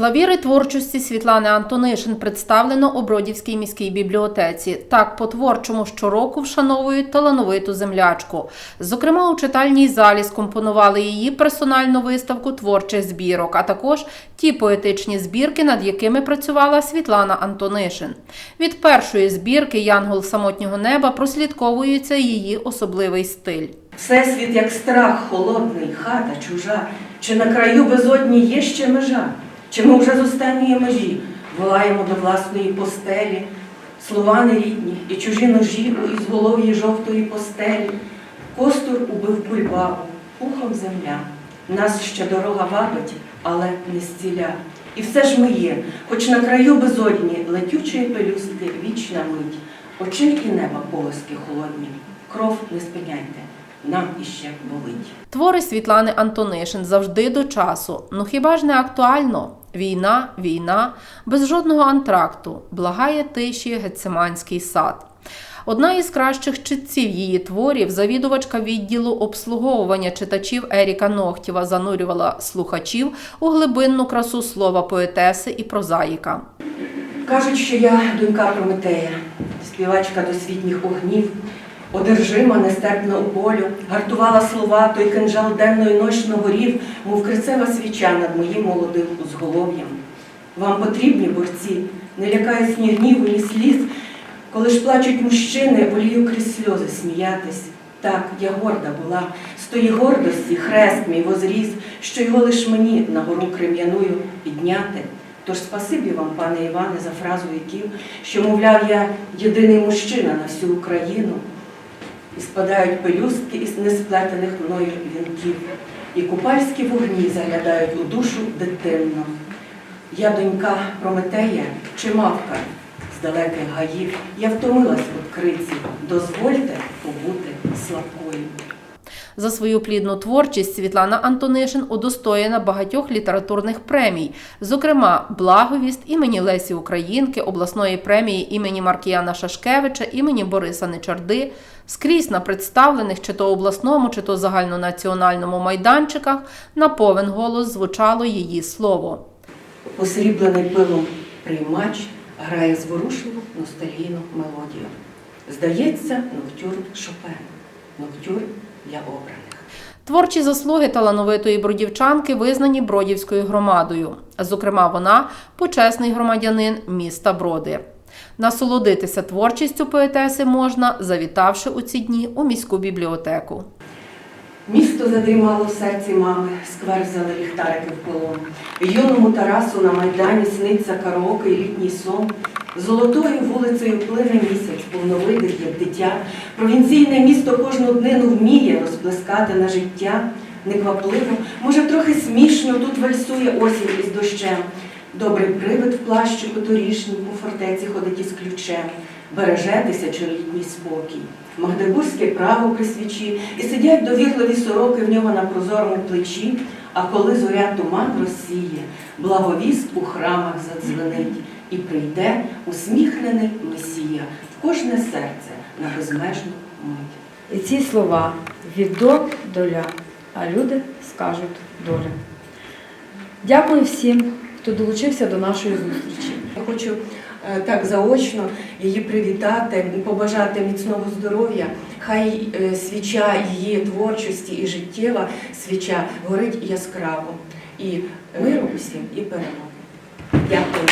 Клавіри творчості Світлани Антонишин представлено у Бродівській міській бібліотеці. Так по-творчому щороку вшановують талановиту землячку. Зокрема, у читальній залі скомпонували її персональну виставку творчих збірок, а також ті поетичні збірки, над якими працювала Світлана Антонишин. Від першої збірки Янгол самотнього неба прослідковується її особливий стиль. Всесвіт, як страх холодний, хата чужа, чи на краю безодні є ще межа, чи ми вже з останньої межі волаємо до власної постелі, слова нерідні і чужі ножі у ізголов'ї жовтої постелі. Костур убив кульбабу, пухом земля. Нас ще дорога вабить, але не зціля. І все ж ми є, хоч на краю безодні летючої пелюстки вічна мить, очей і неба полоски холодні, кров не спиняйте, нам іще болить. Твори Світлани Антонишин завжди до часу. Ну хіба ж не актуально? Війна, війна, без жодного антракту, благає тиші Гециманський сад. Одна із кращих читців її творів, завідувачка відділу обслуговування читачів Еріка Ногтєва, занурювала слухачів у глибинну красу слова поетеси і прозаїка. Кажуть, що я донька Прометея, співачка досвітніх огнів, одержима, нестерпна у болю, гартувала слова, той кинжал денно й ночно горів, мов крицева свіча над моїм молодим узголов'ям. Вам потрібні борці, не лякають ні гніву, ні сліз. Коли ж плачуть мужчини, волію крізь сльози сміятись. Так, я горда була, з тої гордості хрест мій возріс, що його лиш мені на гору крем'яною підняти. Тож спасибі вам, пане Іване, за фразу віків, що, мовляв, я єдиний мужчина на всю Україну. І спадають пелюстки із несплетених мною вінків, і купальські вогні заглядають у душу дитинно. Я донька Прометея чи мавка з далеких гаїв. Я втомилась від криці. Дозвольте побути слабкою. За свою плідну творчість Світлана Антонишин удостоєна багатьох літературних премій, зокрема Благовість імені Лесі Українки, обласної премії імені Маркіяна Шашкевича, імені Бориса Нечарди. Скрізь на представлених чи то обласному, чи то загальнонаціональному майданчиках на повен голос звучало її слово. Посріблений пилом приймач грає зворушливу ностальгійну мелодію. Здається, ноктюрн Шопена, ноктюрн для обраних. Творчі заслуги талановитої бродівчанки визнані Бродівською громадою. Зокрема, вона почесний громадянин міста Броди. Насолодитися творчістю поетеси можна, завітавши у ці дні у міську бібліотеку. Місто задрімало в серці мами, сквер взяли ліхтарики в полон. Юному Тарасу на майдані сниться караоке і літній сон. Золотою вулицею плине місяць, повновидих, як дитя. Провінційне місто кожну днину вміє розплескати на життя. Неквапливо, може, трохи смішно, тут вальсує осінь із дощем. Добрий привид в плащику торішній по фортеці ходить із ключем. Береже тисячолітній спокій. Магдебурзьке право при свічі, і сидять довірливі сороки в нього на прозорому плечі. А коли зоря туман розсіє, благовіст у храмах задзвенить, і прийде усміхнений Месія в кожне серце на безмежну мить. І ці слова від до доля, а люди скажуть доля. Дякую всім, хто долучився до нашої зустрічі. Я хочу так заочно її привітати, побажати міцного здоров'я. Хай е, свіча її творчості і життєва свіча горить яскраво. І миру усім, і перемоги. Дякую.